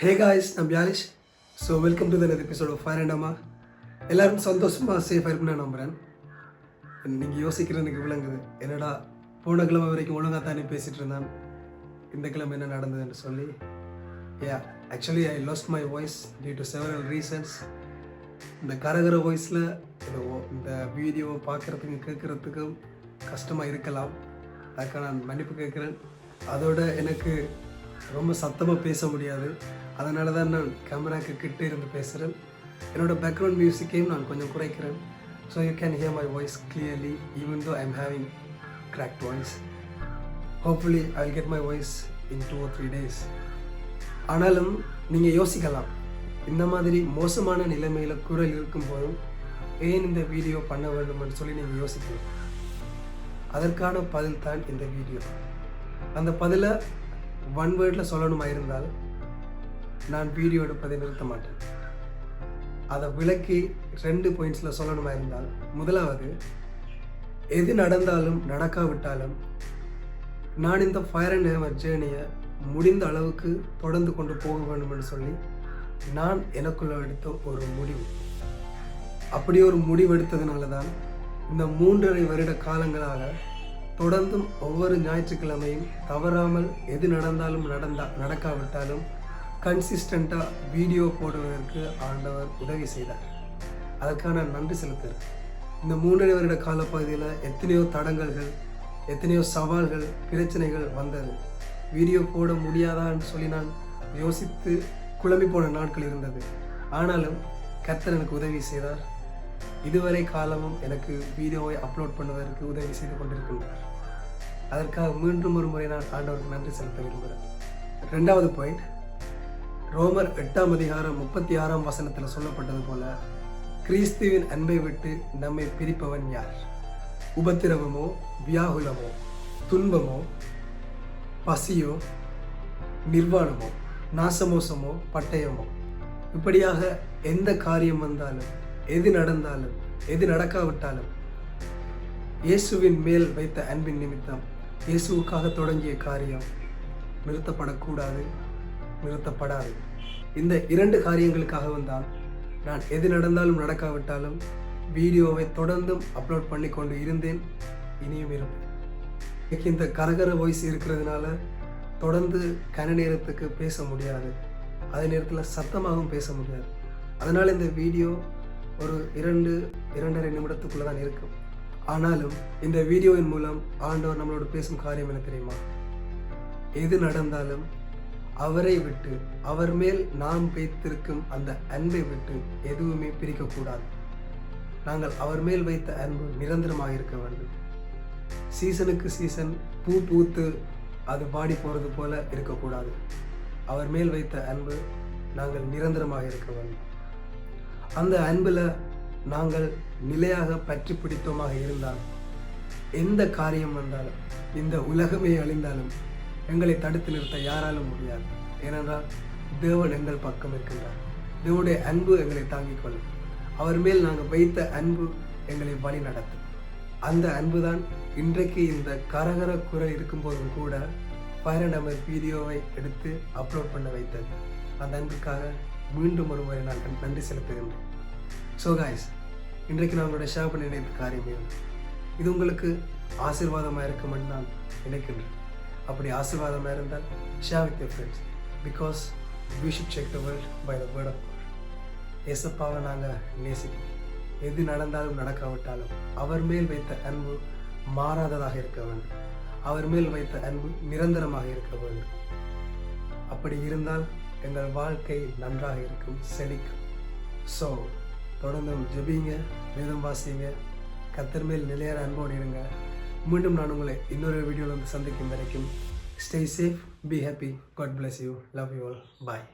ஹே guys நான் பியாலிஷ் so welcome to then episode of fire and அம்மா சந்தோஷமாக சேஃபாக இருக்குன்னு நான் நம்புகிறேன் நீங்கள் யோசிக்கிறது எனக்கு விளங்குது. என்னடா போன கிழமை வரைக்கும் ஒழுங்காக தானே பேசிகிட்டு இருந்தான். இந்த கிழமை என்ன நடந்ததுன்னு சொல்லி. Yeah actually I lost my voice due to several reasons இந்த கரகர வாய்ஸில் இந்த வீடியோவை பார்க்குறதுக்கும் கேட்குறதுக்கும் கஷ்டமாக இருக்கலாம். அதுக்காக நான் மன்னிப்பு கேட்குறேன். அதோட எனக்கு ரொம்ப சத்தமாக பேச முடியாது. அதனால தான் நான் கேமராக்கு கிட்டே இருந்து பேசுகிறேன் என்னோட பேக்ரவுண்ட் மியூசிக்கையும் நான் கொஞ்சம் குறைக்கிறேன். So you can hear my voice clearly even though I am having cracked voice hopefully I will get my voice in two or three days ஆனாலும் நீங்கள் யோசிக்கலாம். இந்த மாதிரி மோசமான நிலைமையில் குரல் இருக்கும்போதும் ஏன் இந்த வீடியோ பண்ண வேண்டும்னு சொல்லி நீங்கள் யோசிக்கலாம். அதற்கான பதில் தான் இந்த வீடியோ. அந்த பதிலை ஒன் வேர்டில் சொல்லணுமா இருந்தால் நான் வீடியோ எடுப்பதை நிறுத்த மாட்டேன். அதை விளக்கி ரெண்டு பாயிண்ட்ஸில் சொல்லணுமா இருந்தால் முதலாவது எது நடந்தாலும் நடக்காவிட்டாலும் நான் இந்த ஃபயர் அண்ட் ஹேமர் ஜேர்னியை முடிந்த அளவுக்கு தொடர்ந்து கொண்டு போக வேண்டும்னு சொல்லி நான் எனக்குள்ள எடுத்த ஒரு முடிவு. அப்படி ஒரு முடிவு எடுத்ததுனால தான் இந்த மூன்றரை வருட காலங்களாக தொடர்ந்தும் ஒவ்வொரு ஞாயிற்றுக்கிழமையும் தவறாமல் எது நடந்தாலும் நடந்தா நடக்காவிட்டாலும் கன்சிஸ்டண்ட்டாக வீடியோ போடுவதற்கு ஆண்டவர் உதவி செய்தார். அதற்கான நன்றி செலுத்துகிறேன். இந்த மூன்றரை வருட காலப்பகுதியில் எத்தனையோ தடங்கல்கள் எத்தனையோ சவால்கள் பிரச்சனைகள் வந்தது. வீடியோ போட முடியாதான்னு சொல்லி நான் யோசித்து குழம்பி போன நாட்கள் இருந்தது. ஆனாலும் கத்தர் எனக்கு உதவி செய்தார். இதுவரை காலமும் எனக்கு வீடியோவை அப்லோட் பண்ணுவதற்கு உதவி செய்து கொண்டிருக்கின்றார். அதற்காக மீண்டும் ஒரு முறை நான் ஆண்டவருக்கு நன்றி செலுத்த விரும்புகிறேன். ரெண்டாவது பாயிண்ட் ரோமர் எட்டாம் அதிகாரம் முப்பத்தி ஆறாம் வசனத்தில் சொல்லப்பட்டது போல கிறிஸ்துவின் அன்பை விட்டு நம்மை பிரிப்பவன் யார்? உபத்திரவமோ வியாகுலமோ துன்பமோ பசியோ நிர்வாணமோ நாசமோசமோ பட்டயமோ? இப்படியாக எந்த காரியம் வந்தாலும் எது நடந்தாலும் எது நடக்காவிட்டாலும் இயேசுவின் மேல் வைத்த அன்பின் நிமித்தம் இயேசுவுக்காக தொடங்கிய காரியம் நிறுத்தப்படக்கூடாது நிறுத்தப்படாது. இந்த இரண்டு காரியங்களுக்காகவும் தான் நான் எது நடந்தாலும் நடக்காவிட்டாலும் வீடியோவை தொடர்ந்தும் அப்லோட் பண்ணி கொண்டு இருந்தேன் இனியும் இருப்பேன். எனக்கு இந்த கரகர வாய்ஸ் இருக்கிறதுனால தொடர்ந்து கன நேரத்துக்கு பேச முடியாது. அதே நேரத்தில் சத்தமாகவும் பேச முடியாது. அதனால் இந்த வீடியோ ஒரு இரண்டு இரண்டரை நிமிடத்துக்குள்ளே தான் இருக்கும். ஆனாலும் இந்த வீடியோவின் மூலம் ஆண்டவர் நம்மளோட பேசும் காரியம் என்ன தெரியுமா? எது நடந்தாலும் அவரை விட்டு அவர் மேல் நாம் வைத்திருக்கும் அந்த அன்பை விட்டு எதுவுமே பிரிக்கக்கூடாது. நாங்கள் அவர் மேல் வைத்த அன்பு நிரந்தரமாக இருக்க வேண்டும். சீசனுக்கு சீசன் பூ பூத்து அது வாடி போகிறது போல இருக்கக்கூடாது. அவர் மேல் வைத்த அன்பு நாங்கள் நிரந்தரமாக இருக்க வேண்டும். அந்த அன்பில் நாங்கள் நிலையாக பற்றி பிடித்தோமாக இருந்தால் எந்த காரியம் வந்தாலும் இந்த உலகமே அழிந்தாலும் எங்களை தடுத்து நிறுத்த யாராலும் முடியாது. ஏனென்றால் தேவன் எங்கள் பக்கம் இருக்கின்றார். தேவனுடைய அன்பு எங்களை தாங்கிக் கொள்ளும். அவர் மேல் நாங்கள் வைத்த அன்பு எங்களை வழி நடத்தும். அந்த அன்பு தான் இன்றைக்கு இந்த கரகர குறை இருக்கும்போதும் கூட ஃபயர் அமர் வீடியோவை எடுத்து அப்லோட் பண்ண வைத்தது. அந்த அன்புக்காக மீண்டும் ஒரு முறை நான் நன்றி செலுத்துகின்றேன். ஸோ காய்ஸ் இன்றைக்கு நான் உங்களோட ஷேர் பண்ண நினைக்கிற காரியமே இது. உங்களுக்கு ஆசீர்வாதமாக இருக்குமென்னு நான் நினைக்கின்றேன். அப்படி ஆசீர்வாதமாக இருந்தால் share with your friends because we should check the world by the word of எசப்பாவை நாங்கள் நேசிக்கிறோம். எது நடந்தாலும் நடக்காவிட்டாலும் அவர் மேல் வைத்த அன்பு மாறாததாக இருக்க வேண்டும். அவர் மேல் வைத்த அன்பு நிரந்தரமாக இருக்க வேண்டும். அப்படி இருந்தால் எங்கள் வாழ்க்கை நன்றாக இருக்கும் செழிக்கும். ஸோ தொடர்ந்து ஜெபிங்க வேதம் வாசிங்க கத்தர் மேல் நிலையார அன்போடு இருங்க மீண்டும் நான் உங்களை இன்னொரு வீடியோவில் வந்து சந்திக்கும் வரைக்கும் stay safe be happy God bless you love you all bye